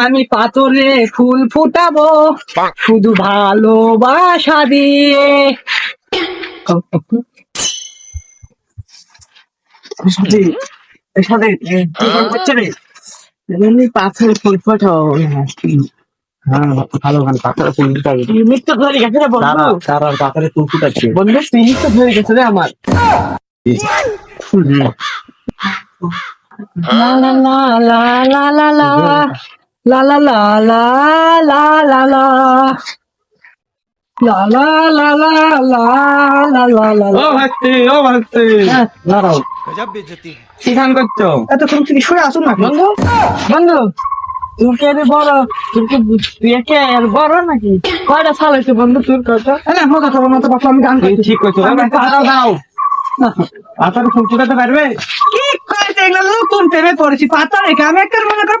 আমি পাথরে ফুল ফুটাবো। শুধু ভালোবাসা দিয়ে। পাথরে ফুল ফোটাও হ্যাঁ ভালো গান পাথরে ফুল ফুটাবে। মৃত্যু ধরে গেছে রে তারা বন্ধু তারা পাথরে ফুল ফুটাচ্ছে। বন্ধু পিনিক তো ধরে গেছে রে আমার। লা লা লা লা লা লা La la la la la la la. La la la la la la la la. ও ভাই ও ভাই দাঁড়াও গজব বেজতি কি গান করছ এত কোন থেকে সরে আসুন না বন্ধু বন্ধু তুমি কি বড় তুমি কি তুই কে আর বড় নাকি কয়টা সাল হয়েছে বন্ধু তোর কথা না মজা করো না তো বাপ আমি গান করি ঠিক করছ দাঁড়াও দাঁড়াও পাতার ফুল ফুটাতে পারবে কি কয়েছে এগুলো কোন প্রেমে পড়েছি পাতা রেখে আমি একটা মনে করো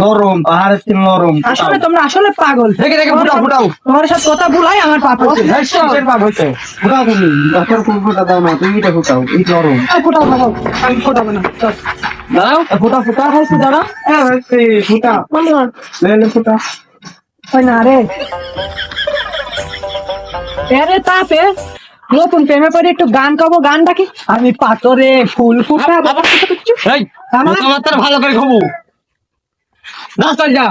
নরম পাহাড়ের থেকে নরম। আসলে তোমরা আসলে পাগল। দেখে দেখে ফুটাও ফুটাও। তোমার সাথে কথা ভুলাই আমার পাপ হচ্ছে। পাপ ফুটাও তুমি। পাথর ফুল ফুটা দাও না তুমি এটা ফুটাও এই নরম। ফুটাও ফুটাও। আমি ফুটাবো না দাঁড়াও ফুটা ফুটা হয়েছে দাঁড়া হ্যাঁ ফুটা। ফুটা। হয় না রে। তাপে নতুন প্রেমে পরে একটু গান গাবো গান ডাকি আমি পাথরে ফুল ফুটা ভালো করে খবু রাস্তায় যা।